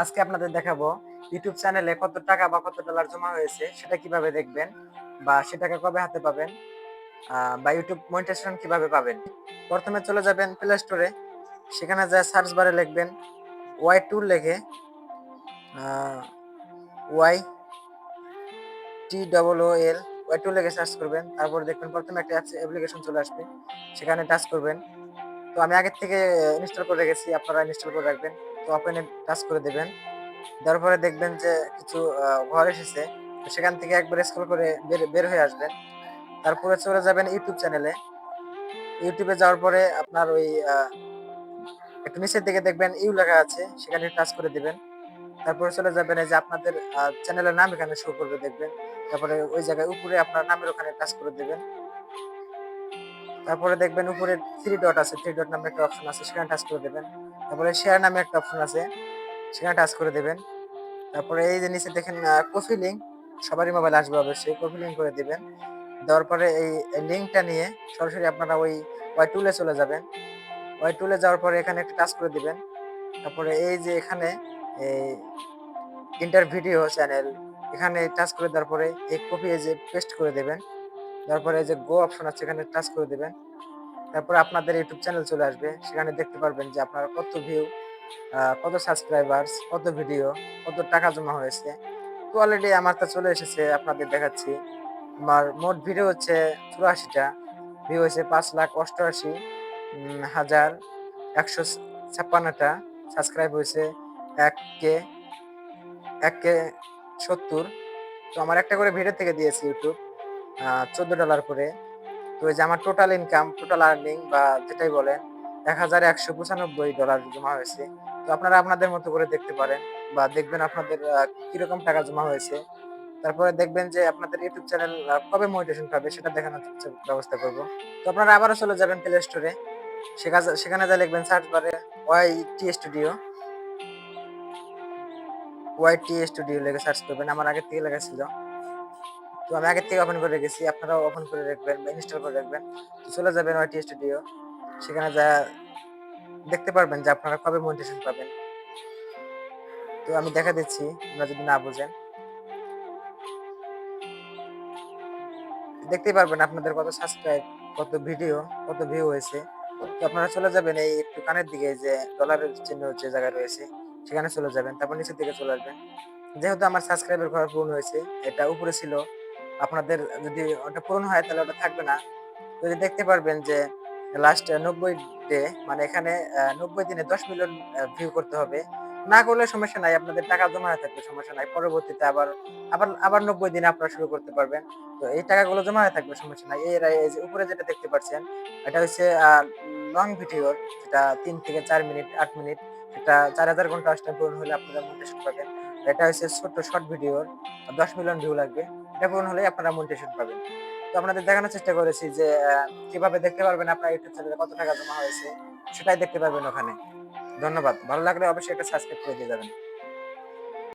আজকে আপনাদের দেখাবো ইউটিউব চ্যানেলে কত টাকা বা কত ডলার জমা হয়েছে, সেটা কীভাবে দেখবেন বা সেটাকে কবে হাতে পাবেন বা ইউটিউব মনিটাইজেশন কীভাবে পাবেন। প্রথমে চলে যাবেন প্লে স্টোরে সেখানে যা সার্চ বারে লিখবেন ওয়াই টু লেখে Y T double O L Y T লেখে সার্চ করবেন। তারপর দেখবেন প্রথমে একটা অ্যাপ্লিকেশন চলে আসবে। সেখানে টাচ করবেন। তো আমি আগের থেকে ইনস্টল করে রেখেছি, আপনারা ইনস্টল করে রাখবেন। ওপেনে টাচ করে দেবেন। দেওয়ার পরে দেখবেন যে কিছু ঘর এসেছে সেখান থেকে একবার স্ক্রল করে বের হয়ে আসবেন। তারপরে চলে যাবেন ইউটিউব চ্যানেলে ইউটিউবে যাওয়ার পরে আপনার ওই একটু নিচের দিকে দেখবেন ইউ লেখা আছে, সেখানে টাচ করে দিবেন। তারপরে চলে যাবেন এই যে আপনাদের চ্যানেলের নাম এখানে শো করবে দেখবেন। তারপরে ওই জায়গায় উপরে আপনার নামের ওখানে টাচ করে দেবেন। তারপরে দেখবেন উপরে থ্রি ডট আছে থ্রি ডট নামে একটা অপশন আছে, সেখানে টাচ করে দেবেন। তারপরে শেয়ার নামে একটা অপশন আছে, সেখানে টাচ করে দেবেন। তারপরে এই যে নিচে দেখেন কফি লিঙ্ক সবারই মোবাইল আসবে অবশ্যই কফি লিঙ্ক করে দেবেন। দেওয়ার পরে এই লিঙ্কটা নিয়ে সরাসরি আপনারা ওই ওয়াই টুলে চলে যাবেন। ওয়াই টুলে যাওয়ার পরে এখানে একটা টাচ করে দিবেন। তারপরে এই যে এখানে, এই ইন্টার ভিডিও চ্যানেল এখানে টাচ করে দেওয়ার পরে এই কপি এই যে পেস্ট করে দেবেন। তারপরে এই যে গো অপশন আছে, এখানে টাচ করে দেবেন। তারপরে আপনাদের ইউটিউব চ্যানেল চলে আসবে। সেখানে দেখতে পারবেন যে আপনার কত ভিউ কত সাবস্ক্রাইবার্স কত ভিডিও কত টাকা জমা হয়েছে। তো অলরেডি আমার তো চলে এসেছে, আপনাদের দেখাচ্ছি। আমার মোট ভিডিও হচ্ছে চুরাশিটা। ভিউ হয়েছে পাঁচ লাখ অষ্টআশি হাজার একশো ছাপ্পান্নটা। সাবস্ক্রাইব হয়েছে এক কে এক কে সত্তর। তো আমার একটা করে ভিডিও থেকে দিয়েছি ইউটিউব চোদ্দ ডলার করে। তো যে আমার টোটাল ইনকাম টোটাল আর্নিং বা যেটাই বলেন, এক হাজার একশো পঁচানব্বই ডলার জমা হয়েছে। তো আপনারা আপনাদের মতো করে দেখতে পারেন বা দেখবেন আপনাদের কীরকম টাকা জমা হয়েছে। তারপরে দেখবেন যে আপনাদের ইউটিউব চ্যানেল কবে মোটিভেশন পাবে সেটা দেখানোর ব্যবস্থা করব। তো আপনারা আবারও চলে যাবেন প্লে স্টোরে সেখানে যা লিখবেন সার্চ বারে Y T studio Y T studio লেগে সার্চ করবেন। আমার আগে থেকে লেখা ছিল। তো আমি আগের থেকে ওপেন করে রেখেছি, আপনারাও ওপেন করে রাখবেন বা ইনস্টল করে রাখবেন। তো চলে যাবেন ওয়াই টি স্টুডিও সেখানে যা দেখতে পারবেন যে আপনারা কবে মোটিভেশন পাবেন। তো আমি দেখা দিচ্ছি, আপনারা যদি না বুঝেন। দেখতেই পারবেন আপনাদের কত সাবস্ক্রাইব কত ভিডিও কত ভিউ হয়েছে। তো আপনারা চলে যাবেন এই একটু কানের দিকে যে ডলারের চিহ্ন যে জায়গায় রয়েছে, সেখানে চলে যাবেন, তারপর নিচের দিকে চলে আসবেন। যেহেতু আমার সাবস্ক্রাইবের ঘর পূরণ হয়েছে, এটা উপরে ছিল। আপনাদের যদি ওটা পূরণ হয়, তাহলে ওটা থাকবে না। তো যে দেখতে পারবেন যে লাস্ট নব্বই ডে মানে এখানে নব্বই দিনে দশ মিলিয়ন ভিউ করতে হবে। না করলে সমস্যা নাই, আপনাদের টাকা জমা হয়ে থাকবে, সমস্যা নাই। পরবর্তীতে আবার আবার আবার নব্বই দিনে আপনারা শুরু করতে পারবেন। তো এই টাকাগুলো জমা হয়ে থাকবে, সমস্যা নাই। এর যে উপরে যেটা দেখতে পাচ্ছেন, এটা হচ্ছে লং ভিডিওর যেটা তিন থেকে চার মিনিট, আট মিনিট এটা চার হাজার ঘণ্টা আসলে পূরণ হলে আপনারা মোটিভেশন পাবেন। এটা হচ্ছে ছোট্ট শর্ট ভিডিওর দশ মিলিয়ন ভিউ লাগবে। এটা পূরণ হলে আপনারা মোটিভেশন পাবেন। তো আপনাদের দেখানোর চেষ্টা করেছি যে কীভাবে দেখতে পারবেন আপনার ইউটিউব চ্যানেলে কত টাকা জমা হয়েছে, সেটাই দেখতে পারবেন ওখানে। ধন্যবাদ। ভালো লাগলে অবশ্যই একটা সাবস্ক্রাইব করে দিয়ে যাবেন।